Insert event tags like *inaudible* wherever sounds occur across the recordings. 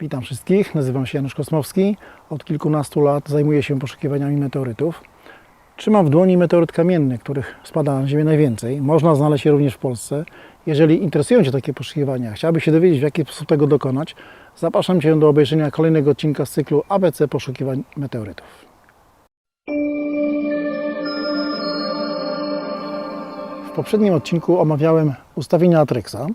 Witam wszystkich, nazywam się Janusz Kosmowski. Od kilkunastu lat zajmuję się poszukiwaniami meteorytów. Trzymam w dłoni meteoryt kamienny, których spada na Ziemię najwięcej. Można znaleźć je również w Polsce. Jeżeli interesują Cię takie poszukiwania, chciałbyś się dowiedzieć, w jaki sposób tego dokonać, zapraszam Cię do obejrzenia kolejnego odcinka z cyklu ABC Poszukiwań Meteorytów. W poprzednim odcinku omawiałem ustawienia Atrexa.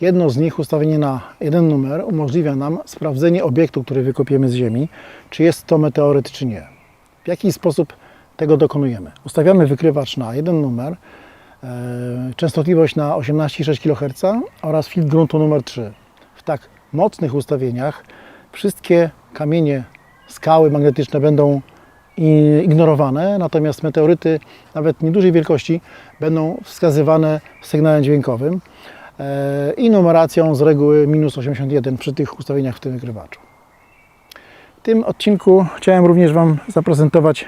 Jedno z nich, ustawienie na jeden numer, umożliwia nam sprawdzenie obiektu, który wykopiemy z Ziemi, czy jest to meteoryt, czy nie. W jaki sposób tego dokonujemy? Ustawiamy wykrywacz na jeden numer, e, częstotliwość na 18,6 kHz oraz filtr gruntu numer 3. W tak mocnych ustawieniach wszystkie kamienie, skały magnetyczne będą ignorowane, natomiast meteoryty nawet niedużej wielkości będą wskazywane sygnałem dźwiękowym e, i numeracją z reguły minus 81 przy tych ustawieniach w tym wykrywaczu. W tym odcinku chciałem również Wam zaprezentować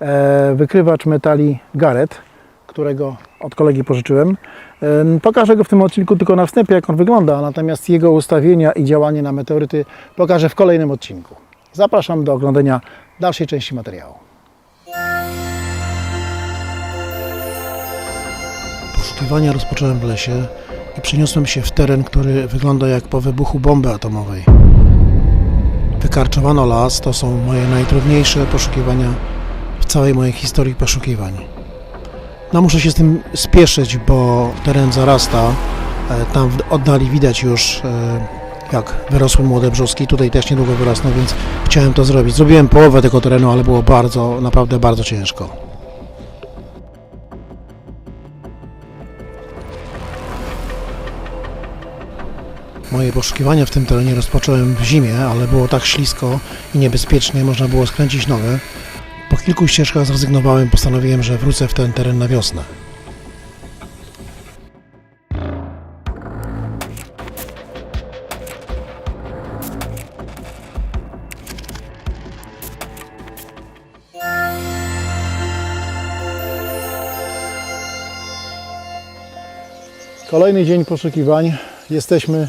e, wykrywacz metali Garrett, którego od kolegi pożyczyłem. E, Pokażę go w tym odcinku tylko na wstępie, jak on wygląda, natomiast jego ustawienia i działanie na meteoryty pokażę w kolejnym odcinku. Zapraszam do oglądania dalszej części materiału. Poszukiwania rozpocząłem w lesie i przeniosłem się w teren, który wygląda jak po wybuchu bomby atomowej. Wykarczowano las, to są moje najtrudniejsze poszukiwania w całej mojej historii poszukiwań. No muszę się z tym spieszyć, bo teren zarasta. E, Tam w oddali widać już e, jak wyrosły młode brzoski. Tutaj też niedługo wyrosną, więc chciałem to zrobić. Zrobiłem połowę tego terenu, ale było bardzo, naprawdę bardzo ciężko. Moje poszukiwania w tym terenie rozpocząłem w zimie, ale było tak ślisko i niebezpiecznie, można było skręcić nogę. Po kilku ścieżkach zrezygnowałem, postanowiłem, że wrócę w ten teren na wiosnę. Kolejny dzień poszukiwań. Jesteśmy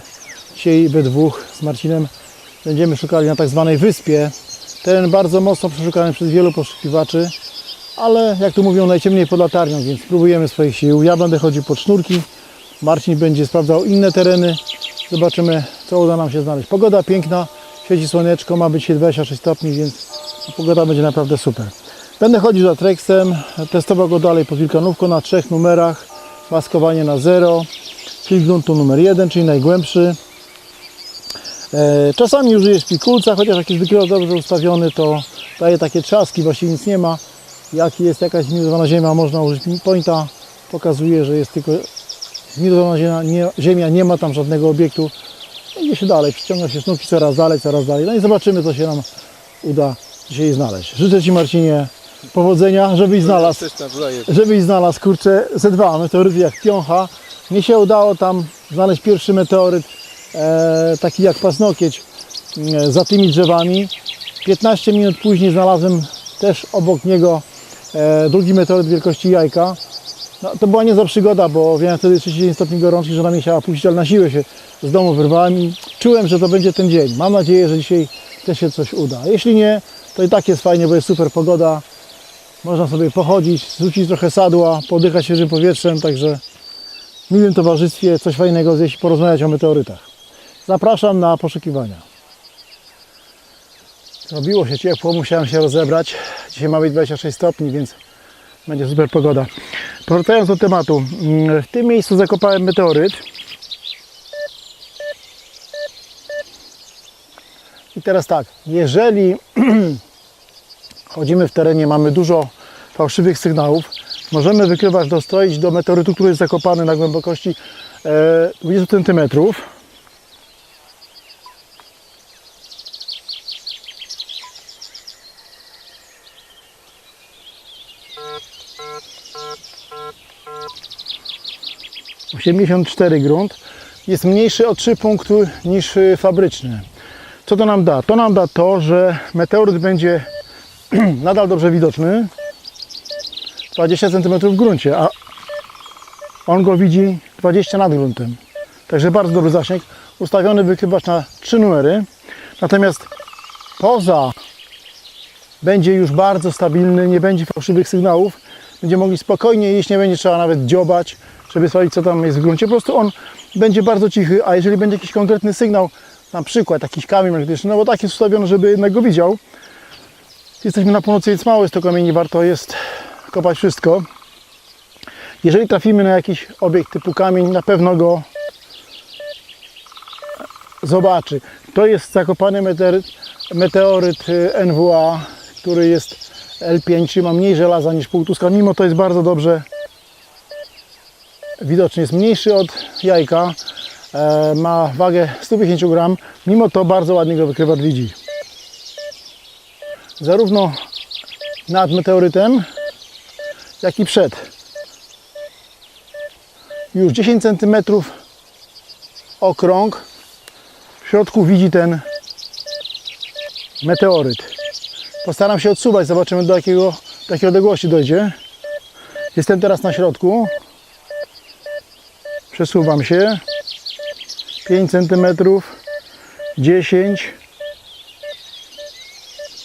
dzisiaj we dwóch z Marcinem. Będziemy szukali na tak zwanej wyspie. Teren bardzo mocno przeszukany przez wielu poszukiwaczy, ale jak tu mówią, najciemniej pod latarnią, więc spróbujemy swoich sił. Ja będę chodził pod sznurki, Marcin będzie sprawdzał inne tereny. Zobaczymy, co uda nam się znaleźć. Pogoda piękna, świeci słoneczko, ma być dzisiaj 26 stopni, więc pogoda będzie naprawdę super. Będę chodził za Trexem, testował go dalej pod Wilkanówką na trzech numerach, maskowanie na zero, filtr gruntu numer jeden, czyli najgłębszy. E, Czasami użyję szpikulca, chociaż jak jest wykrywacz dobrze ustawiony, to daje takie trzaski, właściwie nic nie ma. Jak jest jakaś zminutowana ziemia, można użyć pointa. Pokazuje, że jest tylko zminutowana ziemia, nie, ziemia, nie ma tam żadnego obiektu. Idzie się dalej, przyciąga się sznurki coraz dalej, coraz dalej. No i zobaczymy, co się nam uda dzisiaj znaleźć. Życzę Ci Marcinie powodzenia, żebyś znalazł Też nawzajem. żebyś znalazł kurczę ze dwa meteoryty jak piącha. Mnie się udało tam znaleźć pierwszy meteoryt, e, taki jak pasnokieć e, za tymi drzewami. 15 minut później znalazłem też obok niego e, drugi meteoryt wielkości jajka. No, to była niezła przygoda, bo miałem wtedy 31 stopni gorączki, żona mnie chciała puścić, ale na siłę się z domu wyrwałem i czułem, że to będzie ten dzień. Mam nadzieję, że dzisiaj też się coś uda. Jeśli nie, to i tak jest fajnie, bo jest super pogoda. Można sobie pochodzić, zrzucić trochę sadła, podychać świeżym powietrzem, także w miłym towarzystwie coś fajnego zjeść porozmawiać o meteorytach. Zapraszam na poszukiwania. Zrobiło się ciepło, musiałem się rozebrać. Dzisiaj ma być 26 stopni, więc będzie super pogoda. Powracając do tematu, w tym miejscu zakopałem meteoryt. I teraz tak, jeżeli *clears throat* chodzimy w terenie, mamy dużo fałszywych sygnałów, możemy wykrywać, dostroić do meteorytu, który jest zakopany na głębokości e, 20 cm. Osiemdziesiąt cztery grunt jest mniejszy o 3 punkty niż y, fabryczny. Co to nam da? To nam da to, że meteoryt będzie *clears throat* nadal dobrze widoczny 20 cm w gruncie, a on go widzi 20 nad gruntem. Także bardzo dobry zasięg. Ustawiony wykrywacz na 3 numery. Natomiast poza będzie już bardzo stabilny, nie będzie fałszywych sygnałów. Będziemy mogli spokojnie jeść, nie będzie trzeba nawet dziobać, żeby sprawdzić, co tam jest w gruncie. Po prostu on będzie bardzo cichy, a jeżeli będzie jakiś konkretny sygnał, na przykład jakiś kamień magnetyczny, no bo tak jest ustawiony, żeby jednak go widział. Jesteśmy na północy, więc mało jest to kamieni, warto jest kopać wszystko. Jeżeli trafimy na jakiś obiekt typu kamień, na pewno go zobaczy. To jest zakopany meteoryt, meteoryt NWA, który jest L5, czyli ma mniej żelaza niż półtuska. Mimo to jest bardzo dobrze widoczny. Jest mniejszy od jajka, e, ma wagę 150 gram. Mimo to bardzo ładnie go wykrywacz widzi. Zarówno nad meteorytem, jak i przed. Już 10 cm okrąg w środku widzi ten meteoryt. Postaram się odsuwać, zobaczymy do, jakiego, do jakiej odległości dojdzie. Jestem teraz na środku. Przesuwam się. 5 cm, 10,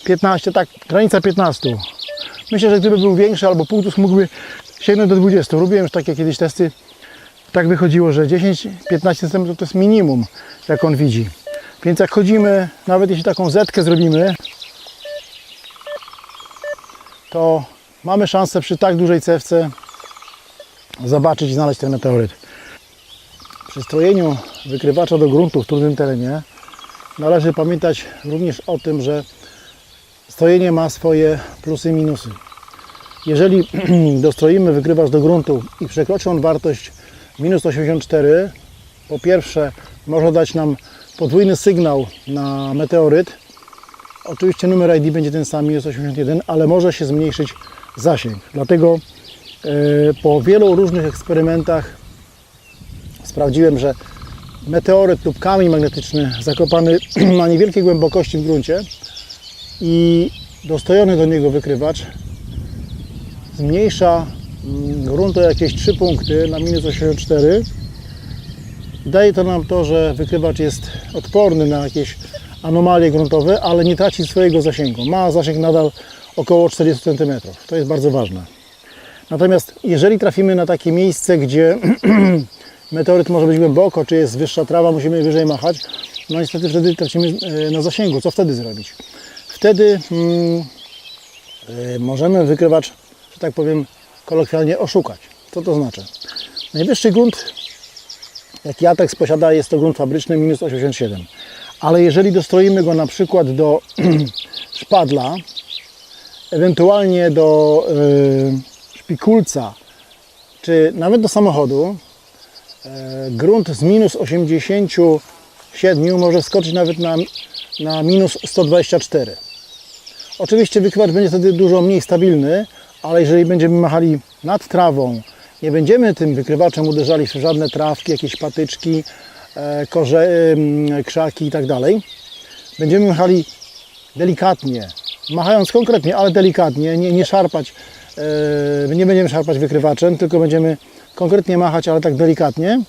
15, tak, granica 15. Myślę, że gdyby był większy albo półtus mógłby sięgnąć do 20. Robiłem już takie kiedyś testy. Tak wychodziło, że 10-15 cm to jest minimum, jak on widzi. Więc jak chodzimy, nawet jeśli taką zetkę zrobimy, to mamy szansę przy tak dużej cewce zobaczyć i znaleźć ten meteoryt. Przy strojeniu wykrywacza do gruntu w trudnym terenie należy pamiętać również o tym, że strojenie ma swoje plusy i minusy. Jeżeli *clears throat* dostroimy wykrywacz do gruntu i przekroczy on wartość minus 84, po pierwsze może dać nam podwójny sygnał na meteoryt. Oczywiście numer ID będzie ten sam, minus 81, ale może się zmniejszyć zasięg. Dlatego e, po wielu różnych eksperymentach sprawdziłem, że meteoryt lub kamień magnetyczny zakopany *clears throat* na niewielkiej głębokości w gruncie i dostojony do niego wykrywacz zmniejsza mm, grunt o jakieś 3 punkty na minus 84. Daje to nam to, że wykrywacz jest odporny na jakieś anomalie gruntowe, ale nie traci swojego zasięgu. Ma zasięg nadal około 40 cm. To jest bardzo ważne. Natomiast jeżeli trafimy na takie miejsce, gdzie *clears throat* meteoryt może być głęboko, czy jest wyższa trawa, musimy wyżej machać, no niestety wtedy tracimy e, na zasięgu. Co wtedy zrobić? Wtedy mm, e, możemy wykrywacz, że tak powiem, kolokwialnie oszukać. Co to znaczy? Najwyższy grunt, jaki Atex posiada, jest to grunt fabryczny minus 87. Ale jeżeli dostroimy go na przykład do *clears throat* szpadla, ewentualnie do y, szpikulca, czy nawet do samochodu, e, grunt z minus 87 może skoczyć nawet na, na minus 124. Oczywiście wykrywacz będzie wtedy dużo mniej stabilny, ale jeżeli będziemy machali nad trawą, nie będziemy tym wykrywaczem uderzali w żadne trawki, jakieś patyczki, e, korze, krzaki i tak. Będziemy machali delikatnie, machając konkretnie, ale delikatnie, nie, nie szarpać, e, nie będziemy szarpać wykrywaczem, tylko będziemy konkretnie machać, ale tak delikatnie.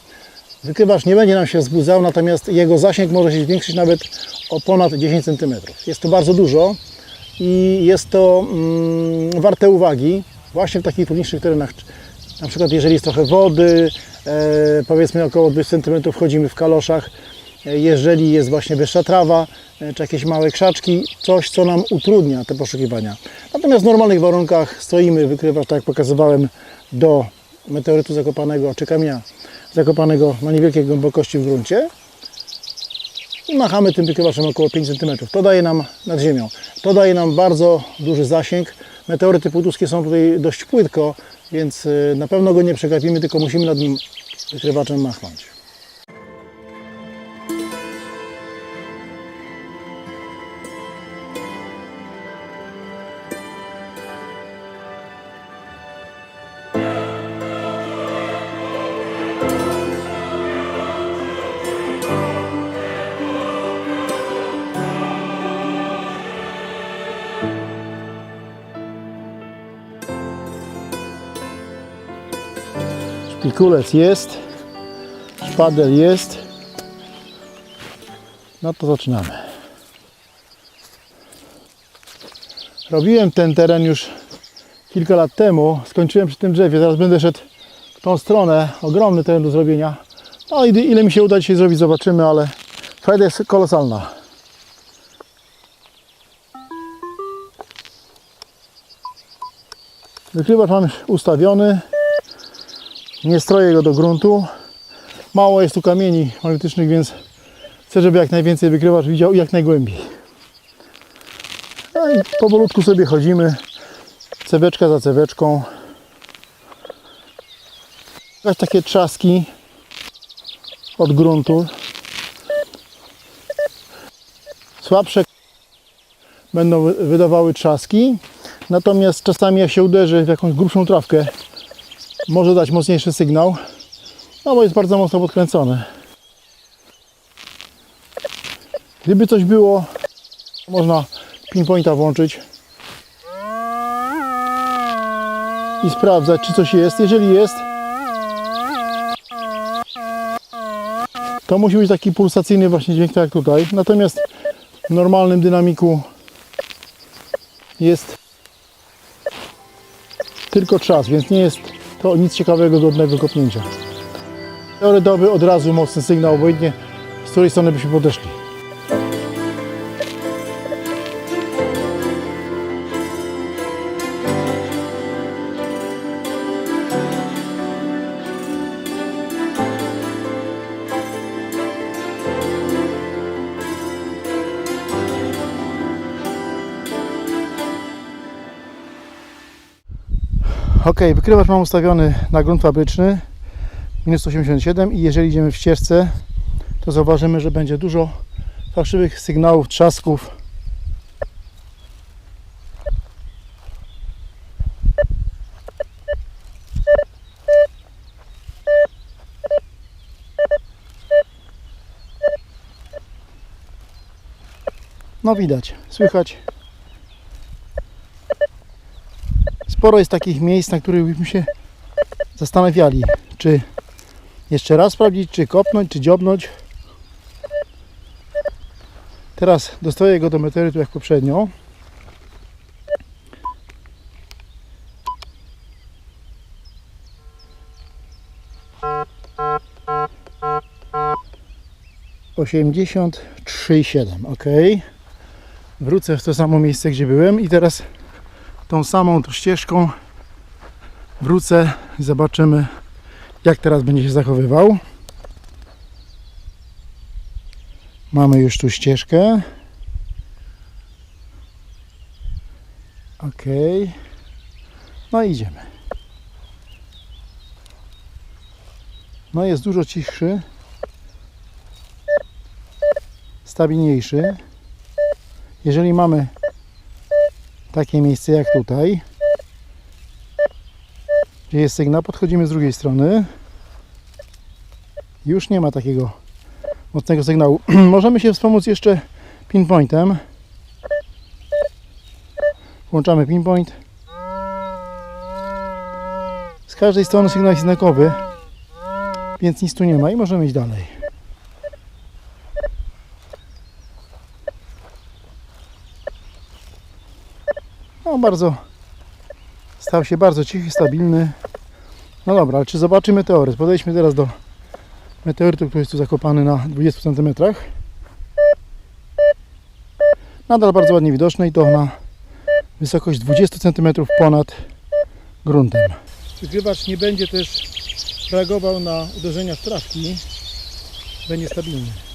Wykrywacz nie będzie nam się wzbudzał, natomiast jego zasięg może się zwiększyć nawet o ponad 10 cm. Jest to bardzo dużo i jest to mm, warte uwagi właśnie w takich trudniejszych terenach. Na przykład jeżeli jest trochę wody, e, powiedzmy około 20 cm wchodzimy w kaloszach, e, jeżeli jest właśnie wyższa trawa, e, czy jakieś małe krzaczki, coś co nam utrudnia te poszukiwania. Natomiast w normalnych warunkach stoimy, wykrywacz, tak jak pokazywałem, do meteorytu zakopanego, czy kamienia zakopanego na niewielkiej głębokości w gruncie i machamy tym wykrywaczem około 5 cm. To daje nam nad ziemią. To daje nam bardzo duży zasięg. Meteoryty półtuskie są tutaj dość płytko, więc y, na pewno go nie przegapimy, tylko musimy nad nim wykrywaczem machnąć. Szpikulec jest, szpadel jest. No to zaczynamy. Robiłem ten teren już kilka lat temu. Skończyłem przy tym drzewie. Teraz będę szedł w tą stronę. Ogromny teren do zrobienia. No i ile mi się uda dzisiaj zrobić, zobaczymy, ale frajda jest kolosalna. Wykrywacz mam ustawiony. Nie stroję go do gruntu. Mało jest tu kamieni magnetycznych, więc chcę, żeby jak najwięcej wykrywacz widział i jak najgłębiej. No i powolutku sobie chodzimy, ceweczka za ceweczką. Jakieś takie trzaski od gruntu. Słabsze będą wy- wydawały trzaski, natomiast czasami jak się uderzy w jakąś grubszą trawkę, może dać mocniejszy sygnał, no bo jest bardzo mocno podkręcone. Gdyby coś było, można pinpointa włączyć i sprawdzać, czy coś jest. Jeżeli jest, to musi być taki pulsacyjny właśnie dźwięk, tak jak tutaj. Natomiast w normalnym dynamiku jest tylko czas, więc nie jest to nic ciekawego, godnego kopnięcia. Teoretykowy od razu mocny sygnał, obojętnie z której strony byśmy podeszli. Ok, wykrywacz mam ustawiony na grunt fabryczny minus 87 i jeżeli idziemy w ścieżce, to zauważymy, że będzie dużo fałszywych sygnałów, trzasków. No widać, słychać sporo jest takich miejsc, na których byśmy się zastanawiali, czy jeszcze raz sprawdzić, czy kopnąć, czy dziobnąć. Teraz dostoję go do meteorytu jak poprzednio. Osiemdziesiąt trzy siedem, ok. Wrócę w to samo miejsce, gdzie byłem i teraz tą samą tu ścieżką wrócę i zobaczymy jak teraz będzie się zachowywał. Mamy już tu ścieżkę. Ok. No idziemy. No jest dużo cichszy. Stabilniejszy. Jeżeli mamy takie miejsce jak tutaj, gdzie jest sygnał, podchodzimy z drugiej strony. Już nie ma takiego mocnego sygnału. *clears throat* Możemy się wspomóc jeszcze pinpointem. Włączamy pinpoint. Z każdej strony sygnał jest znakowy, więc nic tu nie ma i możemy iść dalej. No bardzo stał się bardzo cichy, stabilny. No dobra, ale czy zobaczy meteoryt? Podejdźmy teraz do meteorytu, który jest tu zakopany na 20 cm. Nadal bardzo ładnie widoczny i to na wysokość 20 cm ponad gruntem. Wykrywacz nie będzie też reagował na uderzenia w trawki. Będzie stabilny.